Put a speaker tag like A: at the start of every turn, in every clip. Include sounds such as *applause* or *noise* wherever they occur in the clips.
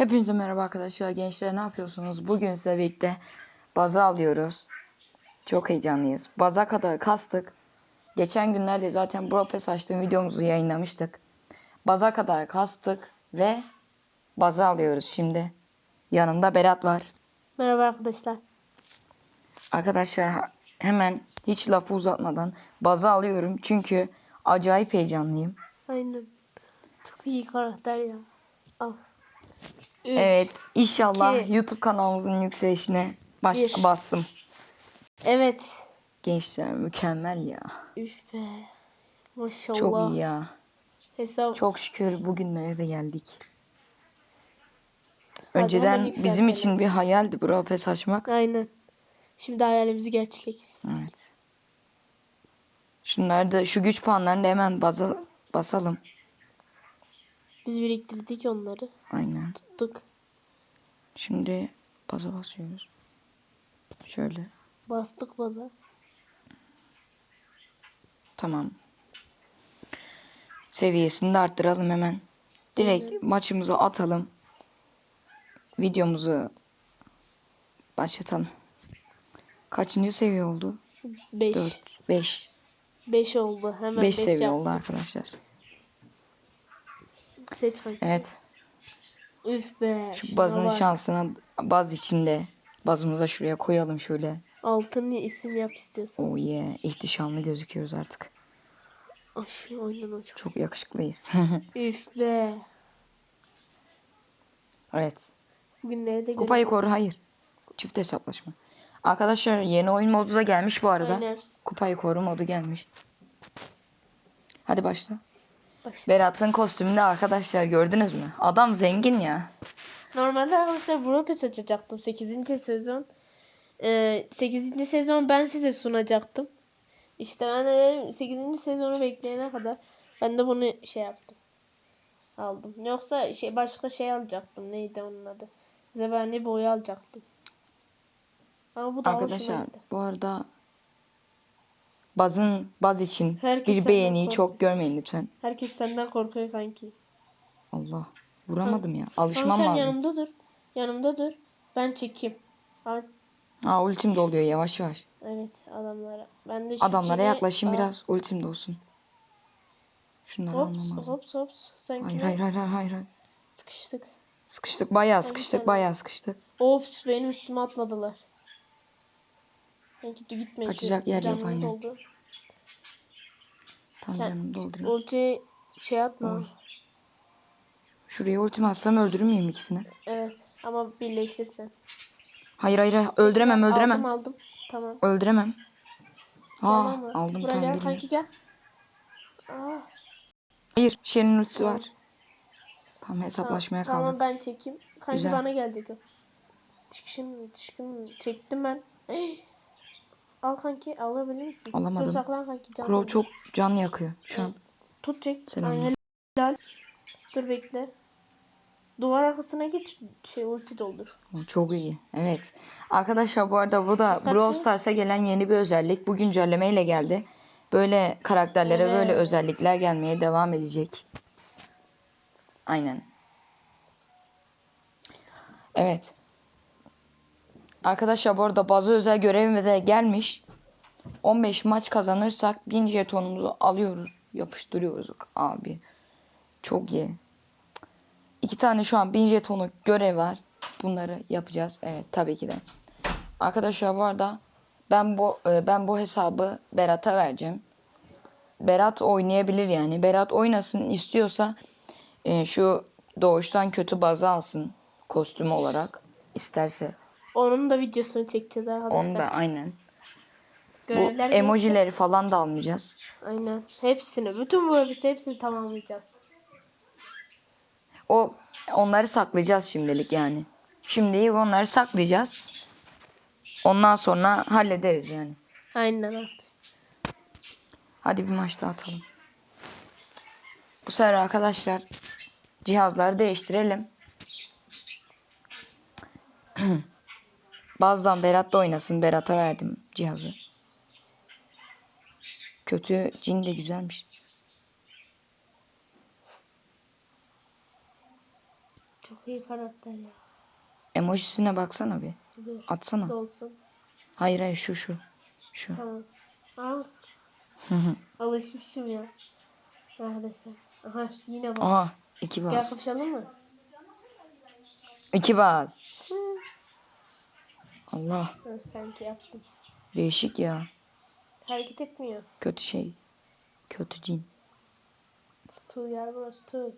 A: Hepinize merhaba arkadaşlar. Gençler ne yapıyorsunuz? Bugün size birlikte baza alıyoruz. Çok heyecanlıyız. Baza kadar kastık. Geçen günlerde zaten Pass açtığım videomuzu yayınlamıştık. Baza kadar kastık ve baza alıyoruz şimdi. Yanımda Berat var.
B: Merhaba arkadaşlar.
A: Arkadaşlar hemen hiç lafı uzatmadan baza alıyorum. Çünkü acayip heyecanlıyım.
B: Aynen. Çok iyi karakter ya. Al. Üç.
A: Evet inşallah
B: iki,
A: YouTube kanalımızın yükselişine baş
B: bir.
A: bastım.
B: Evet.
A: Gençler mükemmel ya.
B: Üf be. Maşallah.
A: Çok iyi ya.
B: Hesap.
A: Çok şükür bugünlere de geldik. Önceden bizim için bir hayaldi Brawl Pass açmak.
B: Aynen. Şimdi hayalimizi gerçekleştirdik.
A: Evet. Şunları da şu güç puanlarını da hemen baza, basalım.
B: Biz biriktirdik onları.
A: Aynen.
B: Tuttuk.
A: Şimdi baza basıyoruz. Şöyle.
B: Bastık baza.
A: Tamam. Seviyesini de arttıralım hemen. Direkt
B: Aynen.
A: maçımızı atalım. Videomuzu başlatalım. Kaçıncı seviye oldu?
B: 5.
A: 4, 5.
B: 5 oldu. Hemen
A: 5
B: 5
A: seviye
B: yap.
A: oldu arkadaşlar.
B: Seç.
A: Evet.
B: Üf be.
A: Şu bazın
B: bak.
A: şansına baz içinde. Bazımıza şuraya koyalım şöyle.
B: Altın isim yap istiyorsan.
A: Oh yeah. İhtişamlı gözüküyoruz artık.
B: Ay aynen o çok.
A: Çok yakışıklıyız. *laughs*
B: Üf be.
A: evet.
B: Bugünleri de
A: Kupayı koru. Hayır. Çift hesaplaşma. Arkadaşlar yeni oyun modu da gelmiş bu arada.
B: Aynen.
A: Kupayı koru modu gelmiş. Hadi başla.
B: Başla.
A: Berat'ın kostümünde arkadaşlar gördünüz mü? Adam zengin ya.
B: Normalde arkadaşlar Pass açacaktım 8. sezon. Ee, 8. sezon ben size sunacaktım. İşte ben de dedim 8. sezonu bekleyene kadar ben de bunu şey yaptım. Aldım. Yoksa şey başka şey alacaktım. Neydi onun adı? Zebani boyu alacaktım. Ama bu da
A: Arkadaşlar bu arada bazın baz için
B: Herkes
A: bir beğeniyi
B: korkuyor.
A: çok görmeyin lütfen.
B: Herkes senden korkuyor kanki.
A: Allah. Vuramadım ya. Alışmam
B: sen
A: lazım.
B: yanımda dur. Yanımda dur. Ben çekeyim. Ha,
A: Ha ultim doluyor yavaş yavaş.
B: evet adamlara. Ben de şu
A: Adamlara
B: kime-
A: yaklaşayım
B: Aa,
A: biraz. Ultim dolsun. Şunları almam
B: Hops
A: lazım.
B: hops hops. Sen
A: Hayır
B: kime-
A: hayır hayır hayır hayır.
B: Sıkıştık.
A: Sıkıştık bayağı sıkıştık
B: sen-
A: bayağı sıkıştık.
B: Ops benim üstüme atladılar. Sanki de gitme.
A: Kaçacak yer yok,
B: Canım
A: aynen.
B: doldu.
A: Tam
B: Sen-
A: canım dolduruyor.
B: Ulti şey atma.
A: Oy. Şuraya ultimi atsam öldürür müyüm ikisini?
B: Evet ama birleşirsen.
A: Hayır hayır öldüremem öldüremem.
B: Aldım aldım. Tamam.
A: Öldüremem. Aa
B: Tamam
A: aldım
B: Buraya
A: tamam
B: gel kanki gel. Aa,
A: Hayır Şirin'in ultisi
B: Tamam.
A: var. Tam hesaplaşmaya
B: tamam,
A: kaldık.
B: Tamam ben çekeyim. Kanki
A: Güzel.
B: bana gelecek o. Çıkışım çıkışım çektim ben. Hey. Al kanki alabilir misin?
A: Alamadım.
B: Dur saklan kanki canım.
A: Crow çok can yakıyor şu an.
B: Tut çek.
A: Selam.
B: Ay, helal. Dur bekle. Duvar arkasına git şey ulti doldur.
A: Çok iyi. Evet. Arkadaşlar bu arada bu da. Brawl Stars'a gelen yeni bir özellik. Bu güncellemeyle geldi. Böyle karakterlere böyle
B: Evet.
A: özellikler gelmeye devam edecek. Aynen. Evet. Arkadaşlar bu arada bazı özel görevime de gelmiş. 15 maç kazanırsak 1000 jetonumuzu alıyoruz. Yapıştırıyoruz abi. Çok iyi. İki tane şu an 1000 jetonluk görev var. Bunları yapacağız. Evet tabii ki de. Arkadaşlar bu arada ben bu e, ben bu hesabı Berat'a vereceğim. Berat oynayabilir yani. Berat oynasın istiyorsa e, şu doğuştan kötü bazı alsın kostüm olarak isterse.
B: Onun da videosunu çekeceğiz arkadaşlar.
A: Onu da aynen. Bu
B: Görevler
A: emojileri falan da almayacağız.
B: Aynen. Hepsini. Bütün bu hepsi hepsini tamamlayacağız.
A: O onları saklayacağız şimdilik yani. Şimdilik onları saklayacağız. Ondan sonra hallederiz yani.
B: Aynen artık.
A: Hadi bir maç daha atalım. Bu sefer arkadaşlar cihazları değiştirelim. *clears throat* Bazdan Berat da oynasın. Berat'a verdim cihazı. Kötü cin de güzelmiş.
B: Çok iyi karakter ya.
A: Emojisine baksana bir.
B: Dur.
A: Atsana.
B: Dolsun.
A: Hayır hayır şu şu. Şu.
B: Tamam.
A: Hı.
B: alışmışım ya. Neredesin? Aha yine bak.
A: Aha iki
B: Gel
A: baz.
B: kapışalım mı?
A: İki baz. Allah
B: Hı, Sanki yaptım.
A: değişik ya.
B: Hareket etmiyor.
A: Kötü şey. Kötü cin.
B: Stu yer burası tu.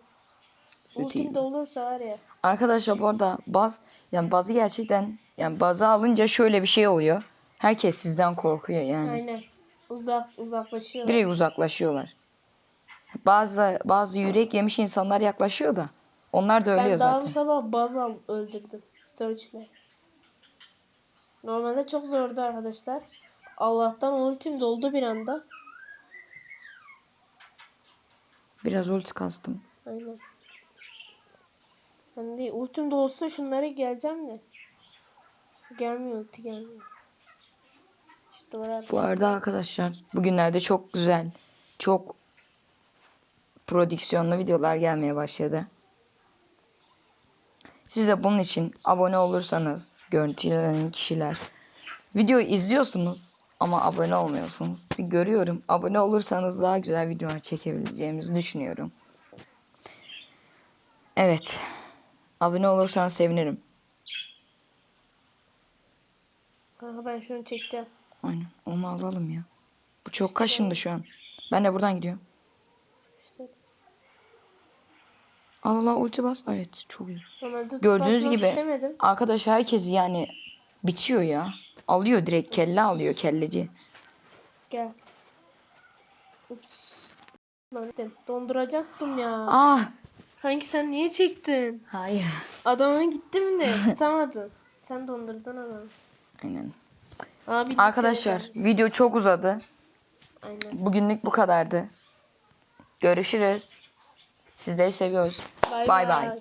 A: Kötü
B: Ultim de olursa var ya.
A: Arkadaşlar bu arada baz yani bazı gerçekten yani bazı alınca şöyle bir şey oluyor. Herkes sizden korkuyor yani.
B: Aynen. Uzak uzaklaşıyor.
A: Direkt uzaklaşıyorlar. Bazı bazı yürek yemiş insanlar yaklaşıyor da onlar da ölüyor
B: ben daha
A: zaten.
B: bu sabah Bazal öldürdüm. Search'le. Normalde çok zordu arkadaşlar. Allah'tan ultim doldu bir anda.
A: Biraz ulti kastım.
B: Aynen. De ultim de olsa şunlara geleceğim de. Gelmiyor ulti gelmiyor.
A: Bu arada arkadaşlar bugünlerde çok güzel, çok prodüksiyonlu videolar gelmeye başladı. Siz de bunun için abone olursanız, görüntülenen kişiler, videoyu izliyorsunuz ama abone olmuyorsunuz. Görüyorum. Abone olursanız daha güzel videolar çekebileceğimizi düşünüyorum. Evet. Abone olursanız sevinirim.
B: Kanka ben şunu çekeceğim.
A: Aynen. Onu alalım ya. Bu çok kaşındı şu an. Ben de buradan gidiyorum.
B: İşte
A: Al Allah ulti bas. Evet çok iyi.
B: normalde
A: Gördüğünüz gibi
B: istemedim.
A: arkadaş herkes yani bitiyor ya. Alıyor direkt kelle alıyor kelleci.
B: Gel. Ups. Lan donduracaktım ya.
A: Ah.
B: Hangi sen niye çektin?
A: Hayır.
B: Adamın gittim de tutamadın. Sen dondurdun adamı.
A: Aynen.
B: Abi
A: Arkadaşlar video çok uzadı.
B: Aynen.
A: Bugünlük bu kadardı. Görüşürüz. Sizleri seviyoruz. Bay
B: Bay.